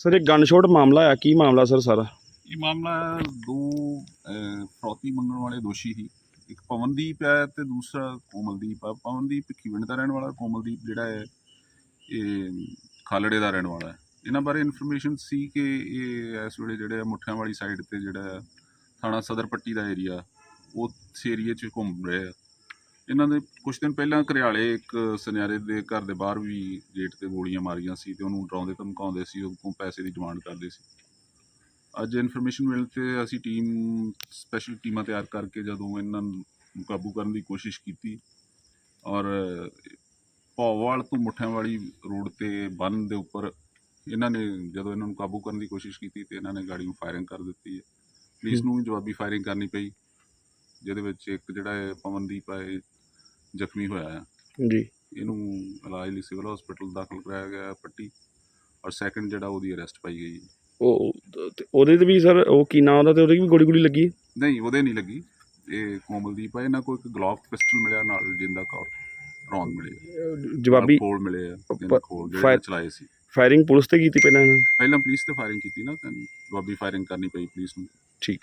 Sir ਇਹ gun ਮਾਮਲਾ ਆ, ਕੀ ਮਾਮਲਾ ਸਰ ਸਾਰਾ? ਇਹ ਮਾਮਲਾ ਦੋ ਫਰੋਤੀ ਮੰਗਣ ਵਾਲੇ ਦੋਸ਼ੀ ਸੀ। ਇੱਕ ਪਵਨਦੀਪ ਹੈ ਤੇ ਦੂਸਰਾ ਕੋਮਲਦੀਪ ਆ। ਪਵਨਦੀਪ ਭਿੱਖੀਵਿੰਡ ਦਾ ਰਹਿਣ ਵਾਲਾ, ਕੋਮਲਦੀਪ ਜਿਹੜਾ ਹੈ, ਇਹ, ਖਾਲੜੇ ਦਾ ਰਹਿਣ ਵਾਲਾ ਹੈ। ਇਹਨਾਂ ਬਾਰੇ ਇਨਫੋਰਮੇਸ਼ਨ ਸੀ ਕਿ ਇਹ ਇਸ ਵੇਲੇ ਜਿਹੜੇ ਮੁੱਠਿਆਂ ਵਾਲੀ ਸਾਈਡ ਤੇ ਜਿਹੜਾ ਥਾਣਾ ਸਦਰ ਪੱਟੀ ਦਾ ਏਰੀਆ ਉਸ ਏਰੀਏ 'ਚ ਘੁੰਮ ਰਹੇ ਆ। ਇਹਨਾਂ ਦੇ ਕੁਝ ਦਿਨ ਪਹਿਲਾਂ ਘਰਿਆਲੇ ਇੱਕ ਸੁਨਿਆਰੇ ਦੇ ਘਰ ਦੇ ਬਾਹਰ ਵੀ ਗੇਟ ਤੇ ਗੋਲੀਆਂ ਮਾਰੀਆਂ ਸੀ ਤੇ ਉਹਨੂੰ ਡਰਾਉਂਦੇ ਧਮਕਾਉਂਦੇ ਸੀ ਉਹ ਕੋਲ ਪੈਸੇ ਦੀ ਡਿਮਾਂਡ ਕਰਦੇ ਸੀ। ਅੱਜ ਇਨਫੋਰਮੇਸ਼ਨ ਮਿਲਣ ਤੇ ਅਸੀਂ ਟੀਮ, ਸਪੈਸ਼ਲ ਟੀਮਾਂ ਤਿਆਰ ਕਰਕੇ ਜਦੋਂ ਇਹਨਾਂ ਨੂੰ ਕਾਬੂ ਕਰਨ ਦੀ ਕੋਸ਼ਿਸ਼ ਕੀਤੀ ਔਰ ਭੌਵਾਲ ਤੋਂ ਮੁੱਠਿਆਂ ਵਾਲੀ ਰੋਡ ਤੇ ਬੰਨ ਦੇ ਉੱਪਰ ਇਹਨਾਂ ਨੇ ਜਦੋਂ ਇਹਨਾਂ ਨੂੰ ਕਾਬੂ ਕਰਨ ਦੀ ਕੋਸ਼ਿਸ਼ ਕੀਤੀ ਤੇ ਇਹਨਾਂ ਨੇ ਗਾੜੀ ਨੂੰ ਫਾਇਰਿੰਗ ਕਰ ਦਿੱਤੀ ਹੈ। ਪੁਲਿਸ ਨੂੰ ਵੀ ਜਵਾਬੀ ਫਾਇਰਿੰਗ ਕਰਨੀ ਪਈ, ਜਿਹਦੇ ਵਿੱਚ ਇੱਕ ਜਿਹੜਾ ਹੈ ਪਵਨਦੀਪ ਹੈ ਜ਼ਖਮੀ ਹੋਇਆ ਹੈ। ਜੀ। ਇਹਨੂੰ ਇਲਾਜ ਲਈ ਸਿਵਲ ਹਸਪੀਟਲ ਦਾਖਲ ਕਰਾਇਆ ਗਿਆ ਪੱਟੀ ਔਰ ਸੈਕੰਡ ਜਿਹੜਾ ਉਹਦੀ ਅਰੈਸਟ ਪਾਈ ਗਈ ਹੈ ਉਹ ਤੇ ਉਹਦੇ ਤੇ ਵੀ ਸਰ ਉਹ ਕੀ ਨਾਂ ਉਹਦਾ ਤੇ ਉਹਦੇ ਵੀ ਗੋਲੀ ਗੋਲੀ ਲੱਗੀ? ਹੈ? ਨਹੀਂ ਉਹਦੇ ਨਹੀਂ ਲੱਗੀ। ਇਹ ਕੋਮਲਦੀਪ ਹੈ ਇਹਨਾਂ ਕੋਲ ਇੱਕ ਗਲੌਕ ਪਿਸਟਲ ਮਿਲਿਆ ਨਾਲ ਜਿੰਦਾ ਕੌਰ ਰੌਂਦ ਮਿਲੇ। ਜਵਾਬੀ ਖੋਲ ਮਿਲੇ ਆ ਪ- ਜਿੰਦਾ ਖੋਲ ਜਿਹੜੇ ਫਾਇਰ- ਚਲਾਏ ਸੀ। ਫਾਇਰਿੰਗ ਪੁਲਿਸ ਤੇ ਕੀਤੀ ਪਹਿਲਾਂ ਇਹਨਾਂ ਨੇ? ਪਹਿਲਾਂ ਪੁਲਿਸ ਤੇ ਫਾਇਰਿੰਗ ਕੀਤੀ ਨਾ ਤਾਂ ਜਵਾਬੀ ਫਾਇਰਿੰਗ ਕਰਨੀ ਪਈ ਪੁਲਿਸ ਨੂੰ। ਠੀਕ।